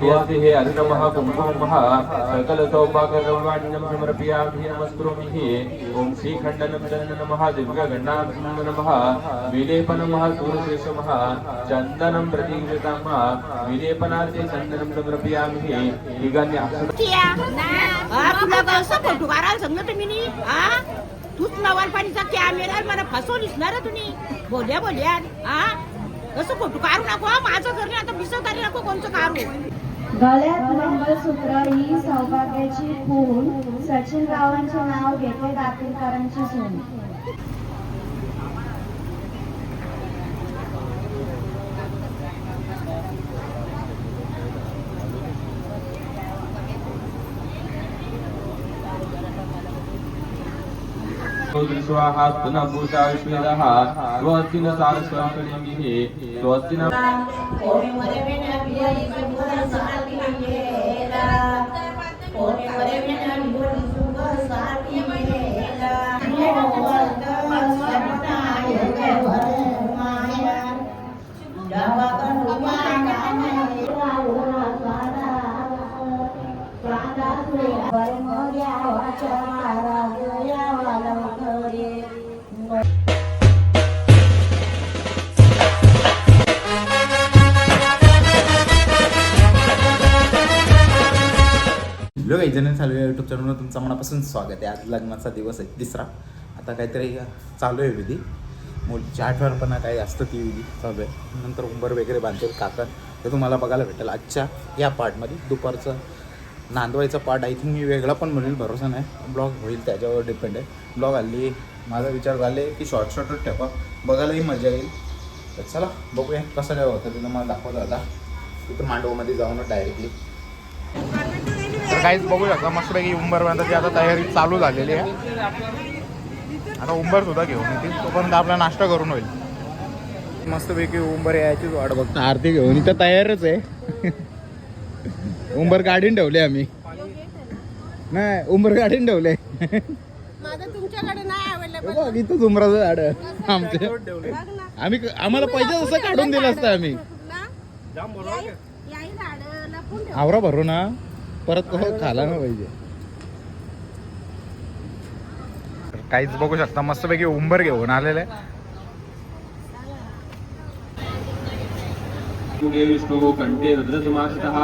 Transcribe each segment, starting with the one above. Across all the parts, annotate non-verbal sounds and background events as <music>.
स्वस्ति हे अर्णमः कुङ्कुमः सकलसौभाग्यगौरवाण्यं समर्पयामि नमस्कुरोमि ॐ श्रीखण्डनं चन्दनमः दिव्यगण्डां नमः विलेपनमः सूरशेषमः चन्दनं प्रतीकृतमः विलेपनार्थे चन्दनं समर्पयामि ठिकाणी तूच कॅमेरा मला फसवलीस ना रे तुम्ही? बोल्या बोल्या. हा कसं फोटो काढू नको माझं घरी आता बिसव करी नको कोणचं काढू. गळ्यात मंगळसूत्र ही सौभाग्याची खून सचिन रावांचे नाव घेते दातीलकरांची सून. स्वाहा पुनः विश्वेदः स्वस्ति न सारस्वतीभिः स्वस्ति न हॅलो काही जण चालू आहे युट्यूब चॅनलवर तुमचं मनापासून स्वागत आहे. आज लग्नाचा दिवस आहे तिसरा. आता काहीतरी चालू आहे विधी. मुलीची आठवणपणा काही असतं ती विधी. चालू आहे. नंतर उंबर वगैरे बांधते काका. ते तुम्हाला बघायला भेटेल. आजच्या या पार्टमध्ये दुपारचं नांदवायचा पार्ट आय थिंक मी वेगळा पण म्हणेल भरोसा नाही. ब्लॉग होईल त्याच्यावर डिपेंड आहे. ब्लॉग हल्ली माझा विचार झाले की शॉर्ट शॉर्टच ठेवा. बघायलाही मजा येईल. तर चला बघूया कसं काय होतं. तिथं मला दाखवलं आता. तिथं मांडवमध्ये जाऊन डायरेक्टली. तर काहीच बघू शकता मस्तपैकी उंबर बांधायची आता तयारी चालू झालेली आहे. आता उंबर सुद्धा घेऊन येतील. तोपर्यंत आपला नाश्ता करून होईल. मस्तपैकी उंबर यायचीच वाट बघता. आरती घेऊन इथं तयारच आहे. उंबर गाडीन ठेवले आम्ही. नाही उंबर गाडीन ठेवले. माझं तुमच्याकडे नाही अवेलेबल बघ इथंच उंबराचं झाड. आमचे. आम्ही आम्हाला पाहिजे तसं काढून दिलं असतं आम्ही. आवरा भरू ना. परत कसं खाला ना पाहिजे. काहीच बघू शकता मस्तपैकी उंबर घेऊन आलेले. मुगे विष्णु कंठे रुद्रसमाश्रितः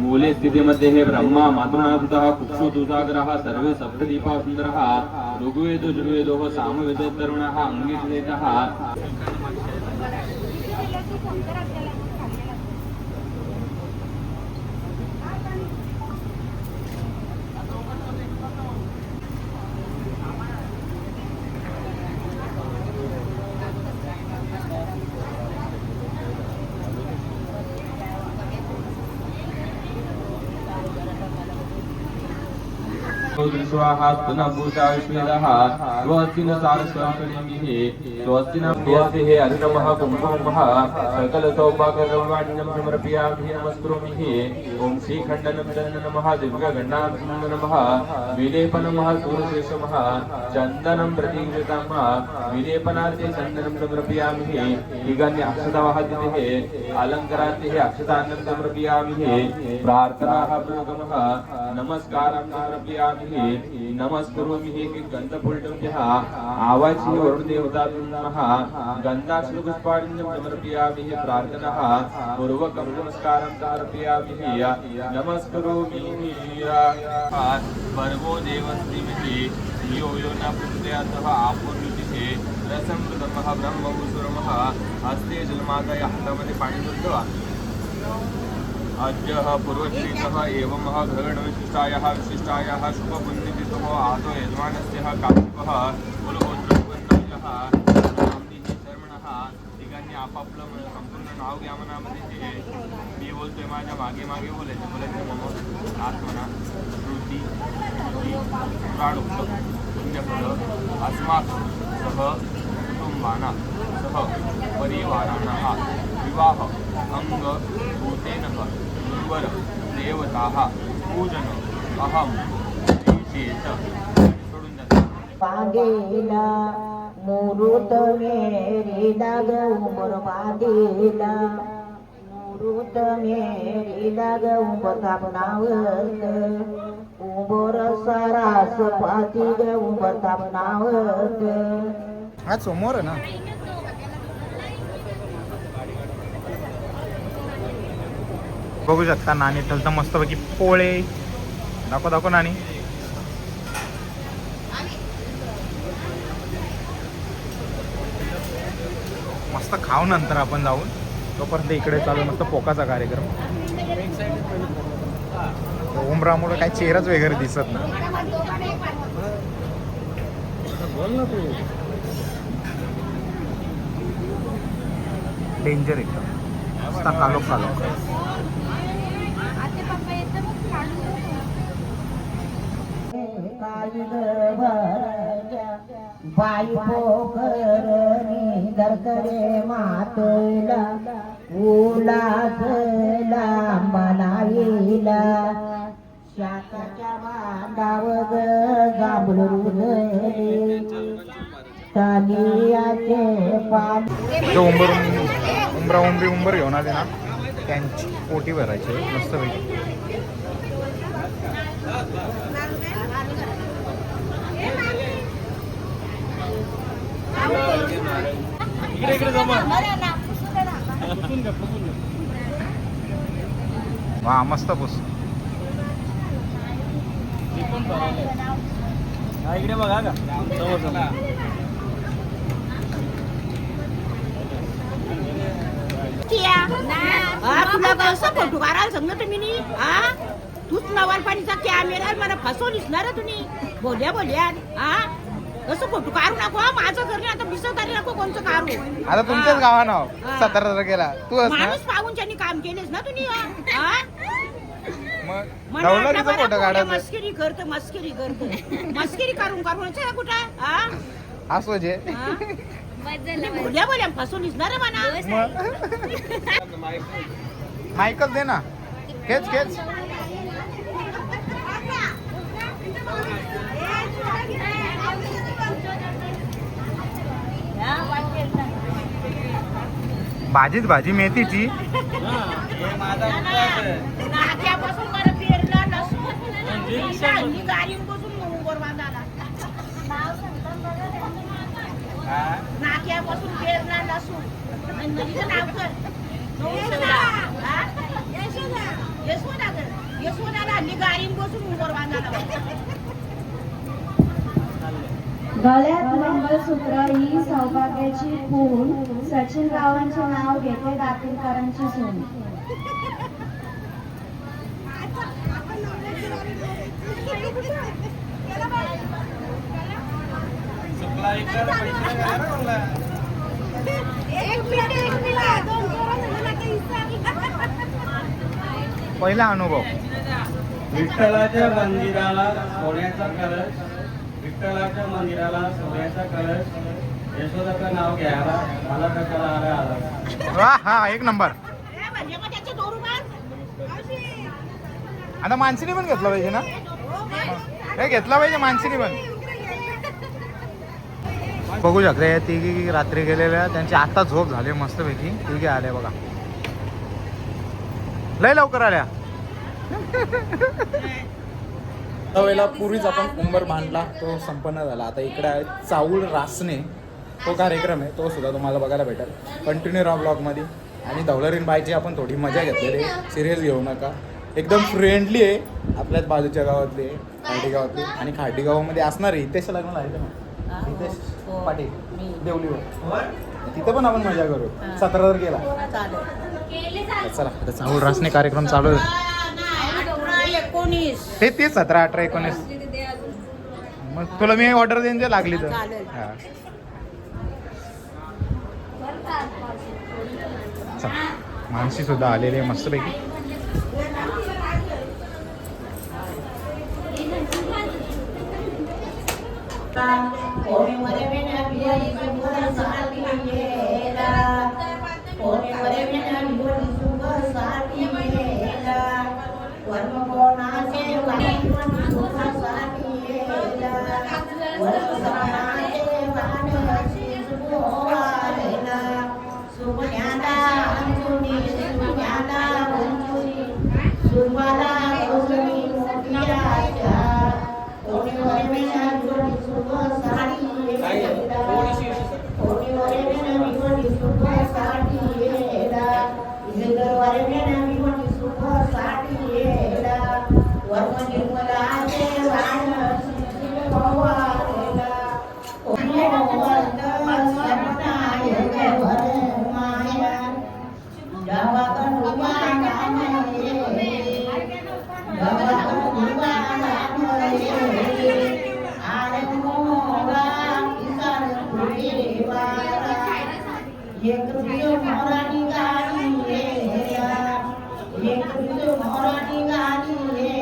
मूले स्थितिमध्ये हे ब्रह्मा मातृनाभूतः कुक्षु दुजाग्रः सर्वे सप्तदीपा सुन्दरः ऋग्वेदो जुर्वेदोः सामवेदो तरुणः अङ्गीषितः विश्वेदः स्वस्ति न स्वस्ति न अर्णमः समर्पयामि ॐ श्रीखण्डनं चन्दनमः नमः विलेपनमः सूरशेषमः चन्दनं प्रतीकृतमः विलेपनार्थे चन्दनं समर्पयामि ठिकाणी अक्षताः अलङ्कारार्थे अक्षतान्नं समर्पयामि प्रार्थनाः पुरोगमः नमस्कारं समर्पयामि नमस्करोमि हे गन्धपुल्टं आवाची वरुणदेवता नमः गन्धाश्रुपुष्पाण्यं प्रार्थनः पूर्वकं नमस्कारं समर्पयामि नमस्करोमि पर्वो देवस्तिमिः यो यो न पुत्र्यातः आपूर्वितिः रसं प्रथमः ब्रह्मभूसुरमः हस्ते जलमादय हातामध्ये पाणी धुत्वा अद्यः पूर्वश्रीतः एवमः ग्रहणविशिष्टायाः विशिष्टायाः शुभपुण्यतिथोः आदौ यजमानस्य काशिकः कुलगोत्रसुगन्धव्यः नाम्नीः शर्मणः ठिकाणी आपापलं संपूर्ण नाव घ्या मनामध्ये जे मी बोलतोय माझ्या मागे मागे बोलायचे बोलायचे मम आत्मना श्रुती श्रुती प्राणुक्त पुण्यफल अस्मात् सह कुटुंबाना सह परिवाराणः विवाह अंग भूतेन गुरुवर देवताः पूजन अहं श्रीशेष सोडून जातात बांधेला मुरुत मेरी दाग उमर बांधेला वृद्ध मेलीला ग उंबरताप नावत उंबर सारास पाती ग नावत हा समोर आहे ना? बघू शकता नाणी तर मस्तपैकी पोळे. दाखव दाखव नाणी. मस्त खाऊ नंतर आपण जाऊन. तोपर्यंत इकडे चालू मस्त पोकाचा कार्यक्रम. उमरामुळे काही चेहराच वगैरे दिसत नाही. डेंजर एकदम. नुसता कालो कालो बाई पोखरणी दरकरे मातला उलास लांबलाईला शाकाच्या बांधावर जांभळ रुजले पाणी उंबर उंबरा उंबरी उंबर घेऊन आले ना. त्यांची पोटी भरायची. मस्त पैकी. इकडे इकडे जमा वा मस्त पुस इकडे बघा. का समोर समोर किया हा तुला कसं फोटो काढायला सांगलं तुम्ही नी हा? तूच नवाल पाणीचा कॅमेरा मला फसवलीस ना रे तुम्ही. बोलल्या बोलल्या हा? कसं फोटो काढू नको हा. माझं घर नाही आता बिसव काढू नको कोणचं काढू आता तुमच्याच. गावा नाव हा. सतरा तारखेला. तू माणूस पाहून त्यांनी काम केलेस ना तुम्ही हा? हा? मग मला नवलारीचा वाटलं फोटो मला पोरं काढायचा. मस्करी करत मस्करी करत. मस्करी करून करून कुठं? हा? असो जे हा? बोलल्या बोलल्या फसवलीस ना रे म्हणा मायकल दे ना खेच खेच भाजीच भाजी मेथीची. नाक्यापासून मला पेरला लसूण हल्ली नाव कर गळ्यात मंगळसूत्र ही सौभाग्याची खून सचिन रावांचे नाव घेते दातीलकरांची सून. पहिला अनुभव. विठ्ठलाच्या मंदिराला सोन्याचा कलश विठ्ठलाच्या मंदिराला सोन्याचा कलश. यशोदाचं नाव घ्यायला मला कशाला आला आला. वा हा एक नंबर. आता मानसीने पण घेतला पाहिजे ना? हे घेतला पाहिजे मानसीने पण. बघू शकता या तिघी रात्री गेलेल्या त्यांची आता झोप झाली मस्तपैकी. तिघी आल्या बघा. लय लवकर आल्या. वेळेला पूर्वीच आपण उंबर बांधला तो संपन्न झाला. आता इकडे आहे चाऊळ रासने. तो कार्यक्रम आहे तो सुद्धा तुम्हाला बघायला भेटेल. कंटिन्यू राहा ब्लॉगमध्ये आणि धवलरीन बायची आपण थोडी मजा घेतलेली सिरियस घेऊ नका. एकदम फ्रेंडली आहे. आपल्याच बाजूच्या गावातली आहे, खार्डी गावातली. आणि खार्डी गावामध्ये असणार आहे. हितेश लग्नाला आहे ना हितेश पाटील देवलीवर. तिथं पण आपण मजा करू. सतरा तारखेला. तर चला आता रासने कार्यक्रम चालू आहे. ते तेच सतरा अठरा एकोणीस. मग तुला मी ऑर्डर देईन जे लागली तर. हा. सुद्धा आलेली आहे मस्तपैकी. सुज्ञाना सुख साडी येला वर्म एक मराठी गाणी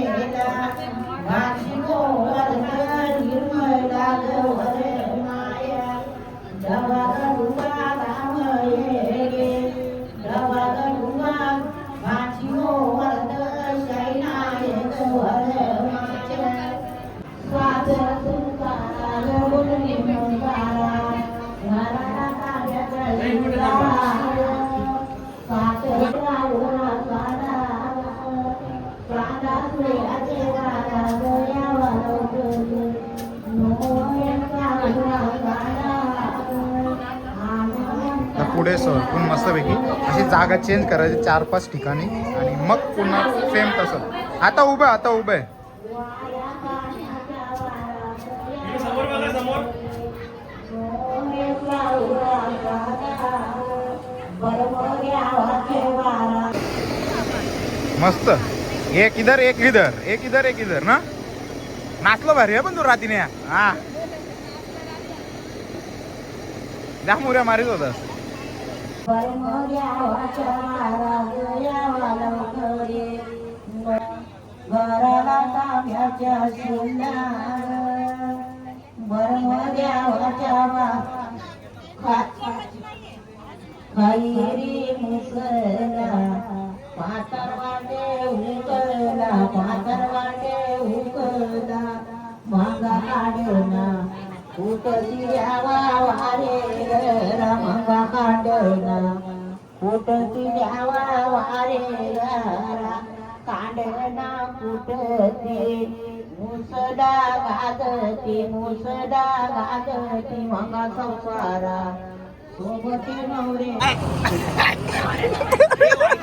जागा चेंज करायची चार पाच ठिकाणी आणि मग पुन्हा सेम तसं. आता उभं आहे, आता उभं आहे. मस्त. एक इधर एक इधर एक इधर एक इधर ना? नाचलो भारी आहे पण तू रातीने. हा. त्या मुऱ्या मारीत होतास. घराला तांब्याच्या शिंगार बरमद्यावाच्या खैरी मुसला पातर वाटे उकला पातर वाटे उकला मागा काढना कुटती द्यावा वारे रा मागा काढना कुठती द्यावा वारे कांडना कुटती मुसडा गाजती मुसडा गाजती मगा संसारा. सोबती नवरे. <laughs>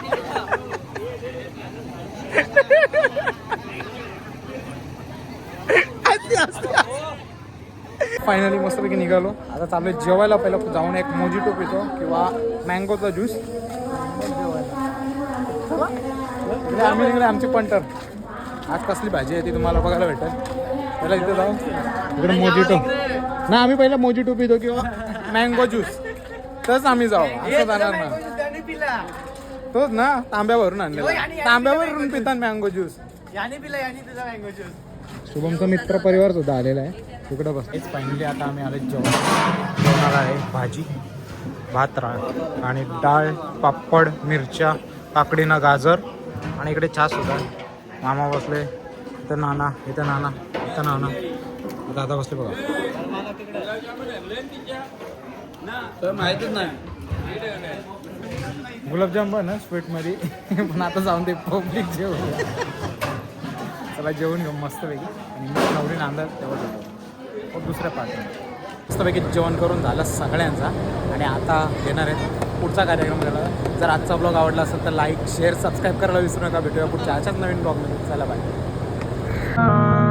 फायनली मस्तपैकी निघालो. आता चालू आहे जेवायला. पहिलं जाऊन एक मोजिटो पितो किंवा मँगोचा ज्यूस आम्ही निघले आमची पंटर आज कसली भाजी आहे ती तुम्हाला बघायला भेटेल. पहिला इथे जाऊन इकडे मोजिटो ना आम्ही पहिला मोजिटो पितो किंवा मँगो ज्यूस तसं आम्ही जाऊ. असं जाणार ना. तोच ना तांब्यावरून आणले तांब्यावरून पितात मँगो ज्यूस शुभमचा मित्र परिवार सुद्धा आलेला आहे तिकडं बस। हेच फायनली आता आम्ही आले जेवण. जेवणार आहे भाजी भात राळ आणि डाळ पापड मिरच्या काकडीनं गाजर आणि इकडे चहा सुद्धा. मामा बसले इथं नाना इथं नाना इथं नाना. दादा बसले बघा. नाही गुलाबजाम पण ना स्वीटमध्ये <laughs> पण आता जाऊन ते पब्लिक जेवण. त्याला जेवण घेऊ मस्तपैकी आणि मग नवरी नांदा तेव्हा जातो. मग दुसऱ्या पार्टी मस्तपैकी जेवण करून झालं सगळ्यांचा. आणि आता येणार आहेत पुढचा कार्यक्रम झाला जर आजचा ब्लॉग आवडला असेल तर लाईक शेअर सबस्क्राईब करायला विसरू नका. भेटूया पुढच्या अशाच नवीन ब्लॉगमध्ये चला बाय